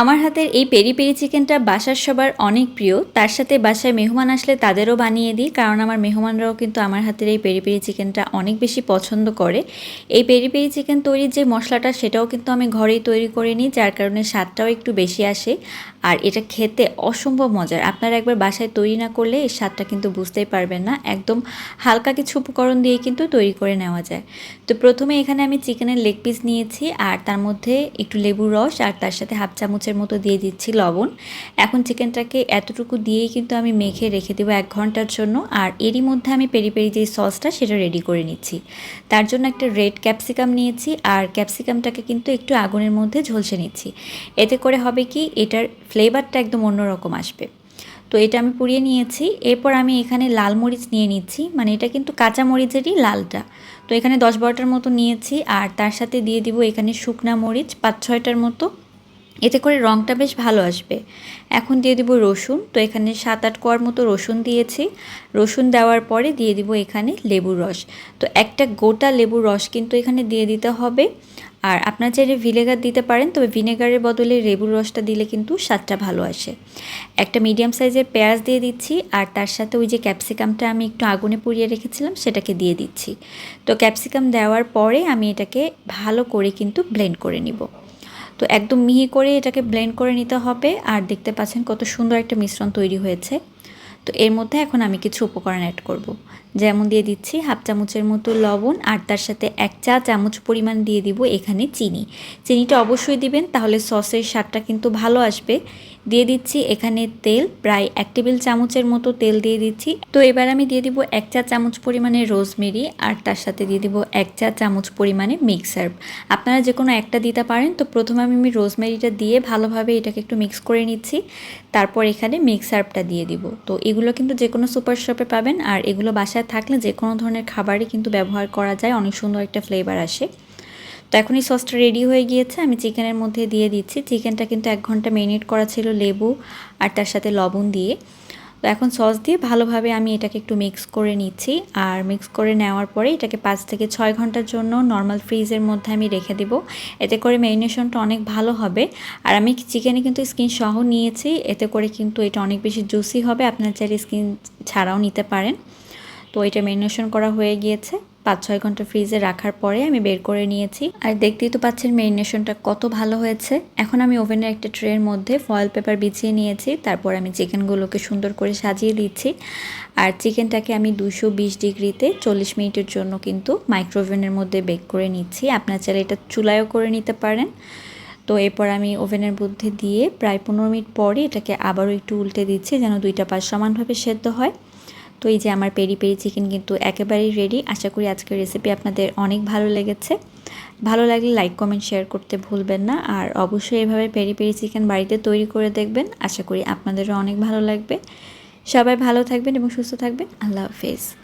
আমার হাতের এই পেরি পেরি চিকেনটা বাসার সবার অনেক প্রিয়। তার সাথে বাসায় মেহমান আসলে তাদেরও বানিয়ে দিই, কারণ আমার মেহমানরাও কিন্তু আমার হাতের এই পেরি পেরি চিকেনটা অনেক বেশি পছন্দ করে। এই পেরি পেরি চিকেন তৈরির যে মশলাটা, সেটাও কিন্তু আমি ঘরেই তৈরি করে নিই, যার কারণে স্বাদটাও একটু বেশি আসে। আর এটা খেতে অসম্ভব মজার। আপনারা একবার বাসায় তৈরি না করলে এই স্বাদটা কিন্তু বুঝতেই পারবেন না। একদম হালকা কিছু উপকরণ দিয়ে কিন্তু তৈরি করে নেওয়া যায়। তো প্রথমে এখানে আমি চিকেনের লেগ পিস নিয়েছি আর তার মধ্যে একটু লেবুর রস আর তার সাথে হাফ চামচের মতো দিয়ে দিচ্ছি লবণ। এখন চিকেনটাকে এতটুকু দিয়েই কিন্তু আমি মেখে রেখে দেবো এক ঘণ্টার জন্য আর এরই মধ্যে আমি পেরি পেরি যে সসটা সেটা রেডি করে নিচ্ছি। তার জন্য একটা রেড ক্যাপসিকাম নিয়েছি আর ক্যাপসিকামটাকে কিন্তু একটু আগুনের মধ্যে ঝলসে নিচ্ছি। এতে করে হবে কি এটার ফ্লেভারটা একদম অন্যরকম আসবে। তো এটা আমি পুড়িয়ে নিয়েছি। এরপর আমি এখানে লাল মরিচ নিয়ে নিচ্ছি। মানে এটা কিন্তু কাঁচা মরিচেরই লালটা। তো এখানে দশ বারোটার মতো নিয়েছি আর তার সাথে দিয়ে দিব এখানে শুকনা মরিচ পাঁচ ছয়টার মতো। এতে করে রঙটা বেশ ভালো আসবে। এখন দিয়ে দিব রসুন। তো এখানে সাত আট কোয়ার মতো রসুন দিয়েছি। রসুন দেওয়ার পরে দিয়ে দিব এখানে লেবুর রস। তো একটা গোটা লেবুর রস কিন্তু এখানে দিয়ে দিতে হবে। আর আপনার চাইলে ভিনেগার দিতে পারেন, তবে ভিনেগারের বদলে লেবুর রসটা দিলে কিন্তু স্বাদটা ভালো আসে। একটা মিডিয়াম সাইজের পেঁয়াজ দিয়ে দিচ্ছি, আর তার সাথে ওই যে ক্যাপসিকামটা আমি একটু আগুনে পুড়িয়ে রেখেছিলাম, সেটাকে দিয়ে দিচ্ছি। তো ক্যাপসিকাম দেওয়ার পরে আমি এটাকে ভালো করে কিন্তু ব্লেন্ড করে নিব। তো একদম মিহি করে এটাকে ব্লেন্ড করে নিতে হবে, আর দেখতে পাচ্ছেন কত সুন্দর একটা মিশ্রণ তৈরি হয়েছে। তো এর মধ্যে এখন আমি কিছু উপকরণ অ্যাড করব। যেমন দিয়ে দিচ্ছি হাফ চামচের মতো লবণ আর তার সাথে এক চা চামচ পরিমাণ দিয়ে দিব এখানে চিনি চিনিটা অবশ্যই দিবেন, তাহলে সসের স্বাদটা কিন্তু ভালো আসবে দিয়ে দিচ্ছি এখানে তেল, প্রায় এক টেবিল চামচের মতো তেল দিয়ে দিচ্ছি। তো এবার আমি দিয়ে দিব এক চা চামচ পরিমাণে রোজমেরি আর তার সাথে দিয়ে দিব এক চা চামচ পরিমাণে মিক্স হার্ব। আপনারা যে কোনো একটা দিতে পারেন, তো প্রথমে আমি আমি রোজমেরিটা দিয়ে ভালোভাবে এটাকে একটু মিক্স করে নিচ্ছি। তারপর এখানে মিক্স হার্বটা দিয়ে দিব। তো এগুলো কিন্তু যে কোনো সুপার শপে পাবেন, আর এগুলো বাসায় থাকলে যে কোনো ধরনের খাবারই কিন্তু ব্যবহার করা যায়, অনেক সুন্দর একটা ফ্লেভার আসে। তো এখনই সসটা রেডি হয়ে গিয়েছে, আমি চিকেনের মধ্যে দিয়ে দিচ্ছি। চিকেনটা কিন্তু এক ঘণ্টা মেরিনেট করা ছিল লেবু আর তার সাথে লবণ দিয়ে। তো এখন সস দিয়ে ভালোভাবে আমি এটাকে একটু মিক্স করে নিচ্ছি আর মিক্স করে নেওয়ার পরে এটাকে পাঁচ থেকে ছয় ঘণ্টার জন্য নর্মাল ফ্রিজের মধ্যে আমি রেখে দেব। এতে করে ম্যারিনেশনটা অনেক ভালো হবে। আর আমি চিকেনে কিন্তু স্কিন সহ নিয়েছি, এতে করে কিন্তু এটা অনেক বেশি জুসি হবে। আপনার চাইলে স্কিন ছাড়াও নিতে পারেন। তো এটা ম্যারিনেশন করা হয়ে গিয়েছে। পাঁচ ছয় ঘণ্টা ফ্রিজে রাখার পরে আমি বের করে নিয়েছি। আর দেখতেই তো পাচ্ছেন মেরিনেশনটা কত ভালো হয়েছে। এখন আমি ওভেনের একটা ট্রের মধ্যে ফয়েল পেপার বিছিয়ে নিয়েছি, তারপর আমি চিকেনগুলোকে সুন্দর করে সাজিয়ে দিচ্ছি। আর চিকেনটাকে আমি দুশো বিশ ডিগ্রিতে চল্লিশ মিনিটের জন্য কিন্তু মাইক্রোওভেনের মধ্যে বেক করে নিচ্ছি। আপনার চাইলে এটা চুলায়ও করে নিতে পারেন। তো এরপর আমি ওভেনের মধ্যে দিয়ে প্রায় পনেরো মিনিট পরে এটাকে আবারও একটু উল্টে দিচ্ছি, যেন দুইটা পাশ সমানভাবে সেদ্ধ হয়। তো এই যে আমার পেরি পেরি চিকেন কিন্তু একেবারেই রেডি আশা করি আজকের রেসিপি আপনাদের অনেক ভালো লেগেছে। ভালো লাগলে লাইক কমেন্ট শেয়ার করতে ভুলবেন না। আর অবশ্যই এভাবে পেরি পেরি চিকেন বাড়িতে তৈরি করে দেখবেন। আশা করি আপনাদেরও অনেক ভালো লাগবে। সবাই ভালো থাকবেন এবং সুস্থ থাকবেন। আল্লাহ হাফেজ।